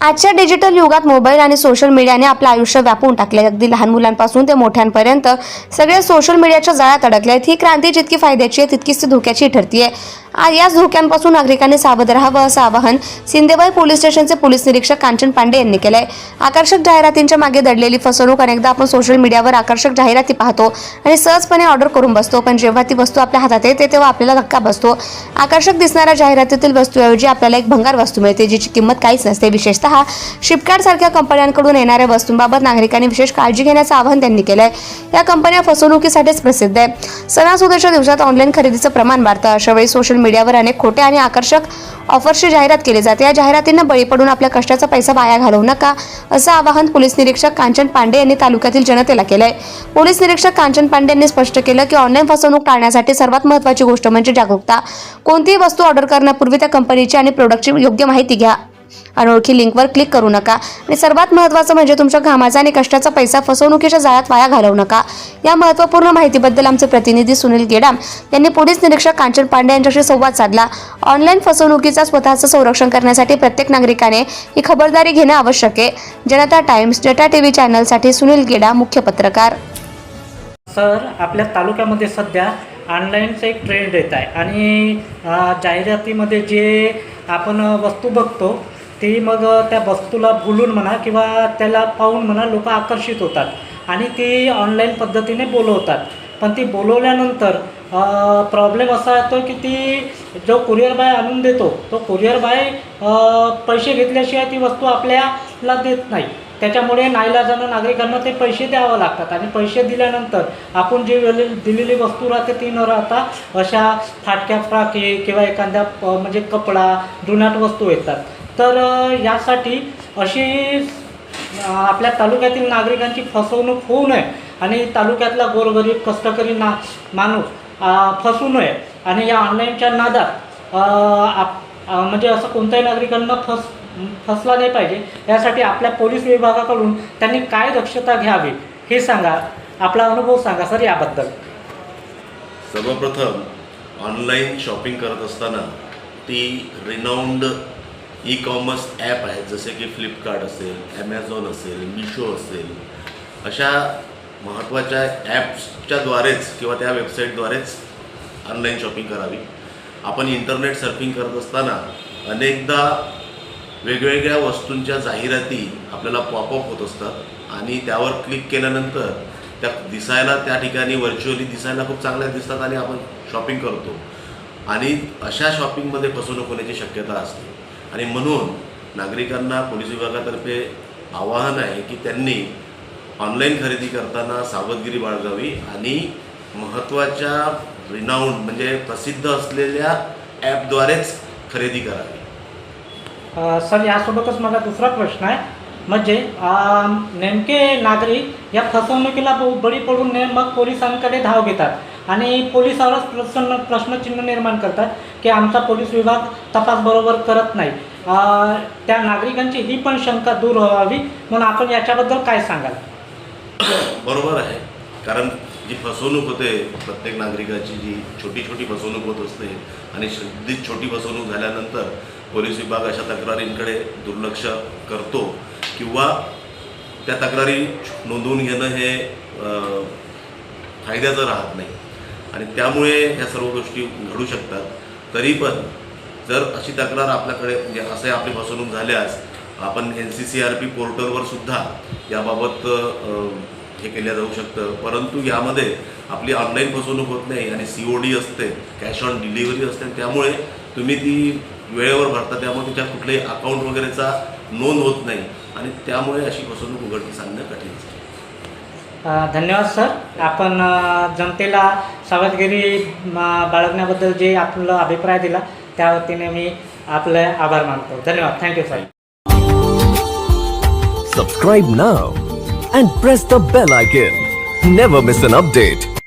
आजच्या डिजिटल युगात मोबाईल आणि सोशल मीडियाने आपलं आयुष्य व्यापून टाकले अगदी लहान मुलांपासून ते मोठ्यांपर्यंत सगळे सोशल मीडियाच्या जाळ्यात अडकले आहेत ही क्रांती जितकी फायद्याची आहे तितकीच ती धोक्याची ठरतीये. याच धोक्यांपासून नागरिकांनी सावध राहावं असं आवाहन सिंदेबाई पोलीस स्टेशनचे पोलीस निरीक्षक कांचन पांडे यांनी केलंय. आकर्षक जाहिरातींच्या मागे दडलेली फसवणूक अनेकदा आपण सोशल मीडियावर आकर्षक जाहिराती पाहतो आणि सहजपणे ऑर्डर करून बसतो पण जेव्हा ती वस्तू आपल्या हातात येते तेव्हा आपल्याला धक्का बसतो. आकर्षक दिसणाऱ्या जाहिरातीतील वस्तूऐवजी आपल्याला एक भंगार वस्तू मिळते जिची किंमत काहीच नसते. विशेषतः शिपकार्ड सारख्या कंपन्यांकडून येणाऱ्या वस्तूंबाबत नागरिकांनी विशेष काळजी घेण्याचं आवाहन त्यांनी केलंय. या कंपन्या फसवणुकीसाठीच प्रसिद्ध आहे सणासुदीच्या दिवसात ऑनलाईन खरेदीचं प्रमाण वाढतं अशा वेळी सोशल मीडियावर अनेक खोटे आणि आकर्षक ऑफर्सची जाहिरात केली जाते. या जाहिरातींना बळी पडून आपल्या कष्टाचा पैसा वाया घालवू नका असं आवाहन पोलीस निरीक्षक कांचन पांडे यांनी तालुक्यातील जनतेला केलंय. पोलीस निरीक्षक कांचन पांडे यांनी स्पष्ट केलं की ऑनलाईन फसवणूक टाळण्यासाठी सर्वात महत्त्वाची गोष्ट म्हणजे जागरूकता. कोणतीही वस्तू ऑर्डर करण्यापूर्वी त्या कंपनीची आणि प्रोडक्टची योग्य माहिती घ्या. अनोळखी लिंकवर क्लिक करू नका. आणि सर्वात महत्त्वाचं म्हणजे तुमच्या घामाचा आणि कष्टाचा पैसा फसवणुकीच्या जाळ्यात वाया घालवू नका. या महत्त्वपूर्ण माहितीबद्दल आमचे प्रतिनिधी सुनील गेडाम यांनी पोलीस निरीक्षक कांचन पांडे यांच्याशी संवाद साधला. ऑनलाईन फसवणुकीचा स्वतःचं संरक्षण करण्यासाठी प्रत्येक नागरिकाने ही खबरदारी घेणं आवश्यक आहे. जनता टाइम्स जटा टीव्ही चॅनलसाठी सुनील गेडा मुख्य पत्रकार. सर आपल्या तालुक्यामध्ये सध्या ऑनलाईनचा एक ट्रेंड येत आहे. आणि जाहिरातीमध्ये जे आपण वस्तू बघतो ती मग त्या वस्तूला बोलून म्हणा किंवा त्याला पाहून म्हणा लोक आकर्षित होतात आणि ती ऑनलाईन पद्धतीने बोलवतात. पण ती बोलवल्यानंतर प्रॉब्लेम असा येतो की ती जो कुरिअर बाय आणून देतो तो कुरिअर बाय पैसे घेतल्याशिवाय ती वस्तू आपल्याला देत नाही. त्याच्यामुळे नाईलाजानं नागरिकांना ते पैसे द्यावं लागतात आणि पैसे दिल्यानंतर आपण जी वेळे दिलेली वस्तू राहते ती न राहता अशा फाटक्या फ्राके किंवा एखाद्या म्हणजे कपडा जुन्याट वस्तू येतात. तर यासाठी अशी आपल्या तालुक्यातील नागरिकांची फसवणूक होऊ नये आणि तालुक्यातला गोरगरीब कष्टकरी ना माणूस फसू नये. आणि या ऑनलाईनच्या नादात आप म्हणजे असं कोणत्याही नागरिकांना फस फसला नाही पाहिजे. यासाठी आपल्या पोलीस विभागाकडून त्यांनी काय दक्षता घ्यावी हे सांगा. आपला अनुभव सांगा सर याबद्दल. सर्वप्रथम ऑनलाईन शॉपिंग करत असताना ती रिनाऊंड ई कॉमर्स ॲप आहेत जसे की फ्लिपकार्ट असेल ॲमेझॉन असेल मिशो असेल अशा महत्त्वाच्या ॲप्सच्याद्वारेच किंवा त्या वेबसाईटद्वारेच ऑनलाईन शॉपिंग करावी. आपण इंटरनेट सर्फिंग करत असताना अनेकदा वेगवेगळ्या वस्तूंच्या जाहिराती आपल्याला पॉपअप होत असतात आणि त्यावर क्लिक केल्यानंतर त्या दिसायला त्या ठिकाणी व्हर्च्युअली दिसायला खूप चांगल्या दिसतात आणि आपण शॉपिंग करतो. आणि अशा शॉपिंगमध्ये फसवणूक होण्याची शक्यता असते. आणि म्हणून नागरिकांना पोलीस विभागातर्फे आवाहन आहे की त्यांनी ऑनलाईन खरेदी करताना सावधगिरी बाळगावी आणि महत्त्वाच्या रिनाऊंड म्हणजे प्रसिद्ध असलेल्या ॲपद्वारेच खरेदी करावी. अ, सर यासोबतच मला दुसरा प्रश्न आहे. म्हणजे अ, नेमके नागरिक या फसवणुकीला ब- बळी पडून ने मग पोलिसांकडे धाव घेतात. आणि पोलिसावरच प्रसन्न प्रश्नचिन्ह निर्माण करतात की आमचा पोलीस विभाग तपास बरोबर करत नाही. त्या नागरिकांची ही पण शंका दूर व्हावी म्हणून आपण याच्याबद्दल काय सांगाल? बरोबर आहे. कारण जी फसवणूक होते प्रत्येक नागरिकाची जी छोटी छोटी फसवणूक होत असते आणि शुद्धीत छोटी फसवणूक झाल्यानंतर पोलीस विभाग अशा तक्रारींकडे दुर्लक्ष करतो किंवा त्या तक्रारी नोंदवून घेणं हे फायद्याचं राहत नाही. आणि त्यामुळे ह्या सर्व गोष्टी घडू शकतात. तरी पण जर अशी तक्रार आपल्याकडे म्हणजे असे आपली फसवणूक झाल्यास आपण N C C R P पोर्टलवर सुद्धा याबाबत हे केलं जाऊ शकतं. परंतु यामध्ये आपली ऑनलाईन फसवणूक होत नाही आणि सी ओ डी असते कॅश ऑन डिलिव्हरी असते त्यामुळे तुम्ही ती वेळेवर भरता त्यामुळे तिच्या कुठल्याही अकाउंट वगैरेचा नोंद होत नाही. आणि त्यामुळे अशी फसवणूक उघडकीस आणणं कठीण असते. धन्यवाद सर. आपण जनतेला सावधगिरी बाळगण्याबद्दल जे आपला अभिप्राय दिला त्या वतीने मी आपले आभार मानतो. धन्यवाद. Thank you sir subscribe now and press the bell icon never miss an update